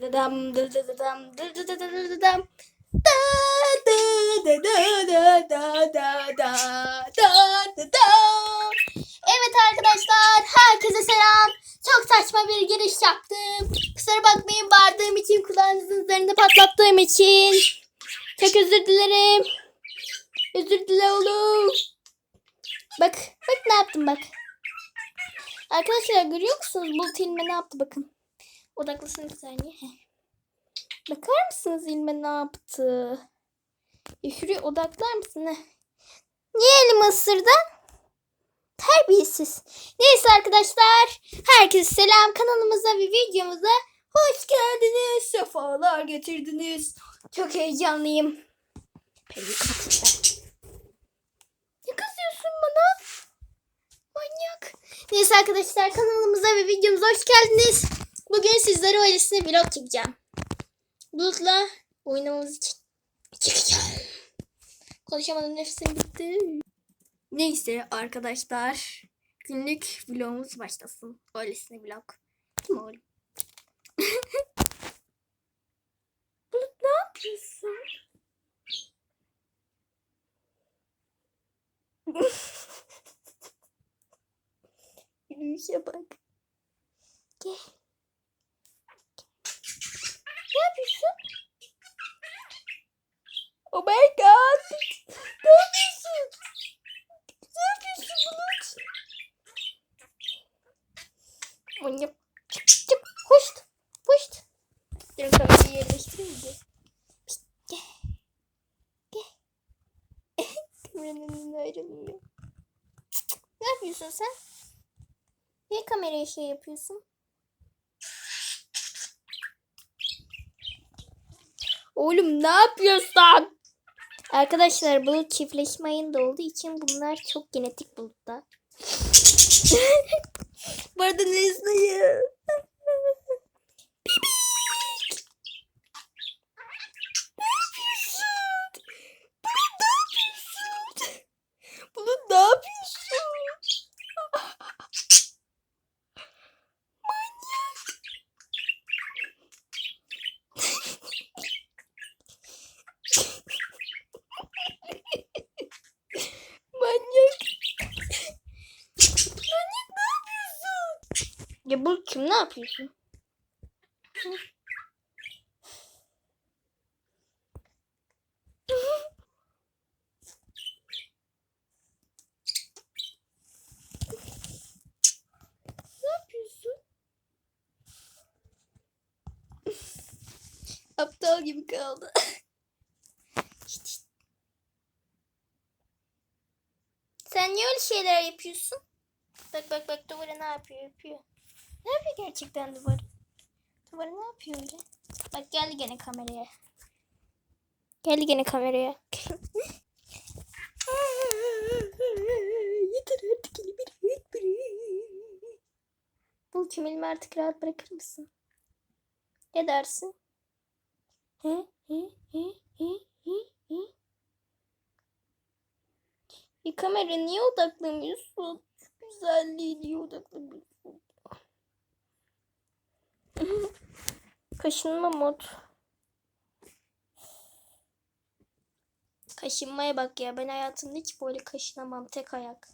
Dıdıdım, dıdıdıdım, dıdıdıdıdıdım. Da, da, da, da, da, da, da, da, da, da, da. Evet arkadaşlar herkese selam. Çok saçma bir giriş yaptım. Kusura bakmayın bağırdığım için kulağınızın üzerinde patlattığım için. Çok özür dilerim. Özür dile oğlum. Bak bak ne yaptım bak. Arkadaşlar görüyor musunuz? Bulut ilme ne yaptı bakın. Odaklasın bir saniye. Bakar mısınız ilme ne yaptı? E odaklar mısın? Heh. Niye elimi ısırdı? Terbiyesiz. Neyse arkadaşlar. Herkese selam. Kanalımıza ve videomuza hoş geldiniz. Sefalar getirdiniz. Çok heyecanlıyım. Ne kızıyorsun bana? Manyak. Neyse arkadaşlar kanalımıza ve videomuza hoş geldiniz. Bugün sizlere öylesine vlog çekeceğim. Bulut'la oynamamız için çekeceğim. Konuşamadım nefesim bitti. Neyse arkadaşlar günlük vlogumuz başlasın. Öylesine vlog. Değil mi? Bulut ne yapıyorsun? Yürüyüşe bak. Gel. Ne yapıyorsun? Oh my god. Ne yapıyorsun? Ne yapıyorsun Bulut? Manyak. Çık çık. Hoşt. Hoşt. Dur kamerayı. Pişt, Gel. Gel. Kameranın önüne ayrılmıyor. Ne yapıyorsun sen? Niye kameraya şey yapıyorsun? Oğlum ne yapıyorsun? Arkadaşlar bulut çiftleşme ayında olduğu için bunlar çok genetik bulutlar. Bu arada Nesli'yi. Bulut ne yapıyorsun? Manyak. Manyak ne yapıyorsun? Ya bu kim ne yapıyorsun? Ne yapıyorsun? Aptal gibi kaldı. Sen niye öyle şeyler yapıyorsun? Bak bak bak duvara ne yapıyor yapıyor. Ne yapıyor gerçekten duvarı? Duvara ne yapıyor öyle? Bak geldi gene kameraya. Geldi gene kameraya. Yeter artık elimi rahat bırak. Bu kimelimi artık rahat bırakır mısın? Ne dersin? He he he he he he. Ya kamera niye odaklamıyorsun? Şu güzelliği niye odaklamıyorsun? Kaşınma mod. Kaşınmaya bak ya. Ben hayatımda hiç böyle kaşınamam. Tek ayak.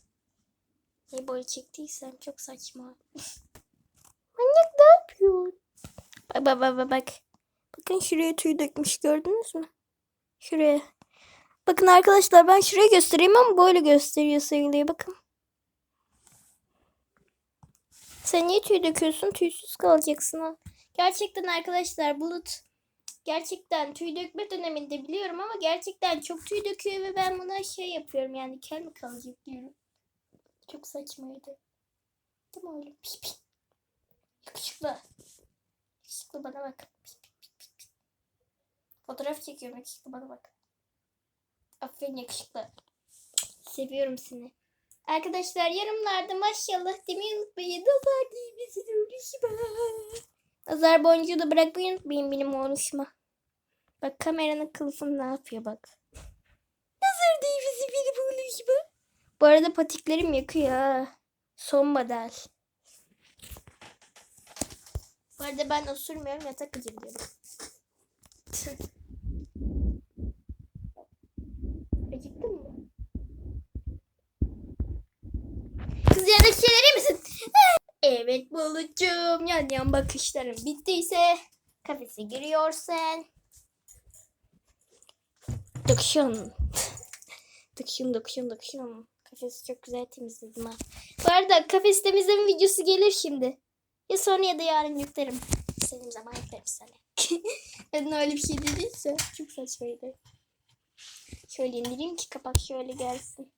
Niye böyle çektiysem çok saçma. Manyak ne yapıyor? Bak bak bak bak. bak. Bakın şuraya tüy dökmüş gördünüz mü? Şuraya. Bakın arkadaşlar ben şuraya göstereyim ama böyle gösteriyor sayılıyor bakın. Sen niye tüy döküyorsun? Tüysüz kalacaksın ha. Gerçekten arkadaşlar Bulut gerçekten tüy dökme döneminde biliyorum ama gerçekten çok tüy döküyor ve ben buna şey yapıyorum yani kel mi kalacak diyorum. Çok saçmaydı. Değil mi öyle? Pi pi. Yakışıklı. Yakışıklı bana bak. Pi, pi, pi, pi, pi. Fotoğraf çekiyorum yakışıklı bana bak. Aferin yakışıklı. Seviyorum seni. Arkadaşlar yorumlarda maşallah demeyi unutmayın. Nazar değmesin oğluşuma. Nazar boncuğu da bırakmayı unutmayın benim oğluşuma. Bak kameranın kılıfını ne yapıyor bak. Nazar değmesin benim oğluşuma. Bu arada patiklerim yakıyor. Son model. Bu arada ben osurmuyorum yatak gıcırlıyorum. Evet Bulut'cum. Yan yan bakışlarım bittiyse kafese giriyorsan. Dıkşın. Dıkşın dıkşın dıkşın. Kafesi çok güzel temizledim ha. Bu arada kafes temizleme videosu gelir şimdi. Ya sonra ya da yarın yüklerim. İstediğim zaman yüklerim sana. Neden öyle bir şey dediyse çok saçmaydı. Şöyle indireyim ki kapak şöyle gelsin.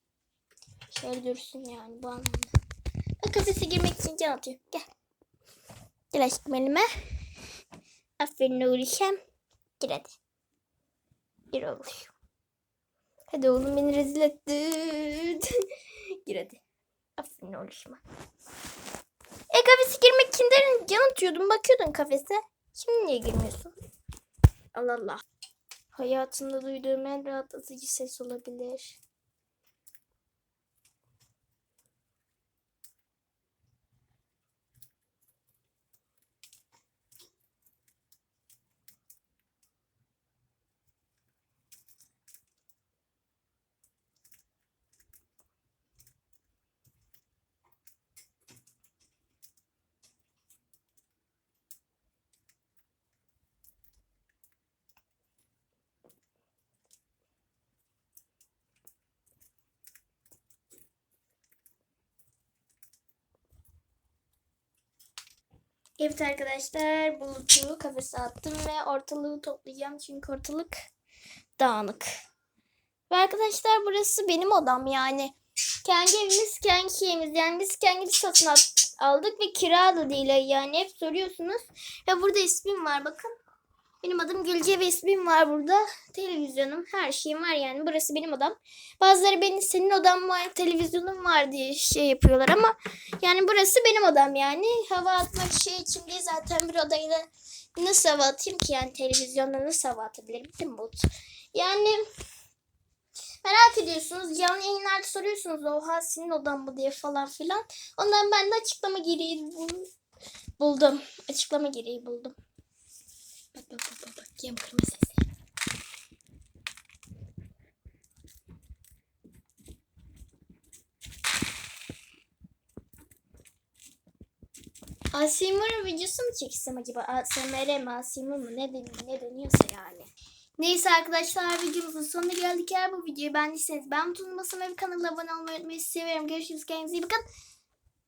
Şöyle dursun yani bu anlamda. Kafese girmek için can atıyor. Gel. Gel aşkım elime. Aferin oğlum. Gir hadi. Gir oğlum. Hadi oğlum beni rezil ettin. Gir hadi. Aferin oğlum. E kafese girmek için can atıyordun bakıyordun kafese. Şimdi niye girmiyorsun? Allah Allah. Hayatımda duyduğum en rahatlatıcı ses olabilir. Evet arkadaşlar bulutu kafese attım ve ortalığı toplayacağım çünkü ortalık dağınık. Ve arkadaşlar burası benim odam yani. Kendi evimiz kendi şeyimiz yani biz kendimiz satın al- aldık ve kira da değil yani hep soruyorsunuz. Ve burada ismim var bakın. Benim adım Gülce ve ismim var burada. Televizyonum her şeyim var yani burası benim odam. Bazıları beni senin odan var televizyonun var diye şey yapıyorlar ama yani burası benim odam yani. Hava atmak şey için değil zaten bir odayı da nasıl hava atayım ki yani televizyonda nasıl hava atabilirim değil mi Bulut? Yani merak ediyorsunuz canlı yayınlarda soruyorsunuz oha senin odan mı diye falan filan. Ondan ben de açıklama gereği bul- buldum. Açıklama gereği buldum. Bak bak bak bak, yem kırma sesi. ASMR videosu mu çeksem acaba? ASMR mi ASMR mı ne, den ne deniyorsa yani. Neyse arkadaşlar videomuzun sonuna geldik. Eğer bu videoyu beğendiyseniz ben tutmasın ve kanala abone olmayı unutmayın. Sizi seviyorum. Görüşürüz. Kendinize iyi bakın.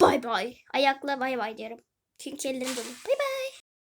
Bay bay. Ayakla bay bay diyorum. Çünkü ellerim dolu. Bay bay.